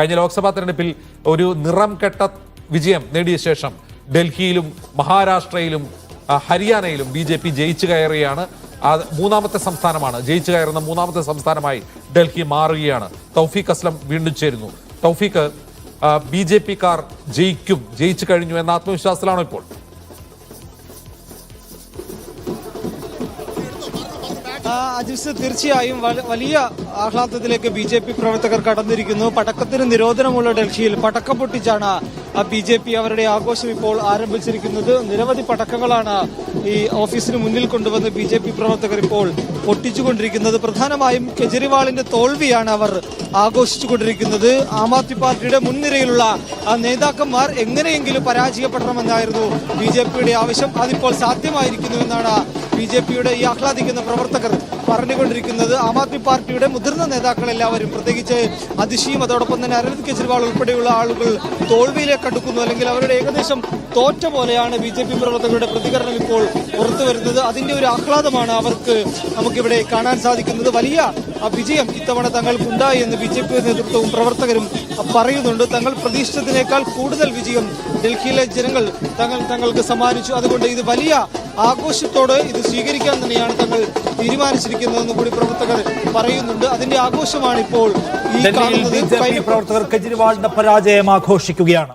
കഴിഞ്ഞ ലോക്സഭാ തെരഞ്ഞെടുപ്പിൽ ഒരു നിറം കെട്ട വിജയം നേടിയ ശേഷം ഡൽഹിയിലും മഹാരാഷ്ട്രയിലും ഹരിയാനയിലും ബി ജെ പി ജയിച്ചു കയറുകയാണ്. മൂന്നാമത്തെ സംസ്ഥാനമാണ്. ജയിച്ചു കയറുന്ന മൂന്നാമത്തെ സംസ്ഥാനമായി ഡൽഹി മാറുകയാണ്. തൗഫീഖ് അസ്ലം വീണ്ടും ചേരുന്നു. തൗഫീഖ് ബി ജെ പിക്കാർ ജയിക്കും ജയിച്ചു കഴിഞ്ഞു എന്ന ആത്മവിശ്വാസത്തിലാണോ ഇപ്പോൾ? അജിസ് തീർച്ചയായും വലിയ ആഹ്ലാദത്തിലേക്ക് ബി ജെ പി പ്രവർത്തകർ കടന്നിരിക്കുന്നു. പടക്കത്തിന് നിരോധനമുള്ള ഡൽഹിയിൽ പടക്കം പൊട്ടിച്ചാണ് ബി ജെ പി അവരുടെ ആഘോഷം ഇപ്പോൾ ആരംഭിച്ചിരിക്കുന്നത്. നിരവധി പടക്കങ്ങളാണ് ഈ ഓഫീസിന് മുന്നിൽ കൊണ്ടുവന്ന് ബി ജെ പി പ്രവർത്തകർ ഇപ്പോൾ പൊട്ടിച്ചുകൊണ്ടിരിക്കുന്നത്. പ്രധാനമായും കെജ്രിവാളിന്റെ തോൽവിയാണ് അവർ ആഘോഷിച്ചുകൊണ്ടിരിക്കുന്നത്. ആം ആദ്മി പാർട്ടിയുടെ മുൻനിരയിലുള്ള നേതാക്കന്മാർ എങ്ങനെയെങ്കിലും പരാജയപ്പെടണമെന്നായിരുന്നു ബി ജെ പിയുടെ ആവശ്യം. അതിപ്പോൾ സാധ്യമായിരിക്കുന്നുവെന്നാണ് ബി ജെ പിയുടെ ഈ ആഹ്ലാദിക്കുന്ന പ്രവർത്തകർ പറഞ്ഞുകൊണ്ടിരിക്കുന്നത് ആം ആദ്മി പാർട്ടിയുടെ മുതിർന്ന നേതാക്കൾ എല്ലാവരും പ്രത്യേകിച്ച് അതിശയും അതോടൊപ്പം തന്നെ അരവിന്ദ് കെജ്രിവാൾ ഉൾപ്പെടെയുള്ള ആളുകൾ തോൽവിയിലേക്ക് അടുക്കുന്നു. അല്ലെങ്കിൽ അവരുടെ ഏകദേശം തോറ്റ പോലെയാണ് ബി ജെ പി പ്രവർത്തകരുടെ പ്രതികരണം ഇപ്പോൾ പുറത്തു വരുന്നത്. അതിന്റെ ഒരു ആഹ്ലാദമാണ് അവർക്ക് നമുക്കിവിടെ കാണാൻ സാധിക്കുന്നത്. വലിയ വിജയം ഇത്തവണ തങ്ങൾക്കുണ്ടായി എന്ന് ബി ജെ പി നേതൃത്വവും പ്രവർത്തകരും പറയുന്നുണ്ട്. തങ്ങൾ പ്രതീക്ഷിച്ചതിനേക്കാൾ കൂടുതൽ വിജയം ഡൽഹിയിലെ ജനങ്ങൾ തങ്ങൾ തങ്ങൾക്ക് സമ്മാനിച്ചു. അതുകൊണ്ട് ഇത് വലിയ ആഘോഷത്തോടെ ഇത് സ്വീകരിക്കാൻ തന്നെയാണ് തങ്ങൾ തീരുമാനിച്ചിരിക്കുന്നതെന്ന് കൂടി പ്രവർത്തകർ പറയുന്നുണ്ട്. അതിന്റെ ആഘോഷമാണ് ഇപ്പോൾ ഈ പ്രവർത്തകർ കെജ്രിവാളിന്റെ പരാജയം ആഘോഷിക്കുകയാണ്.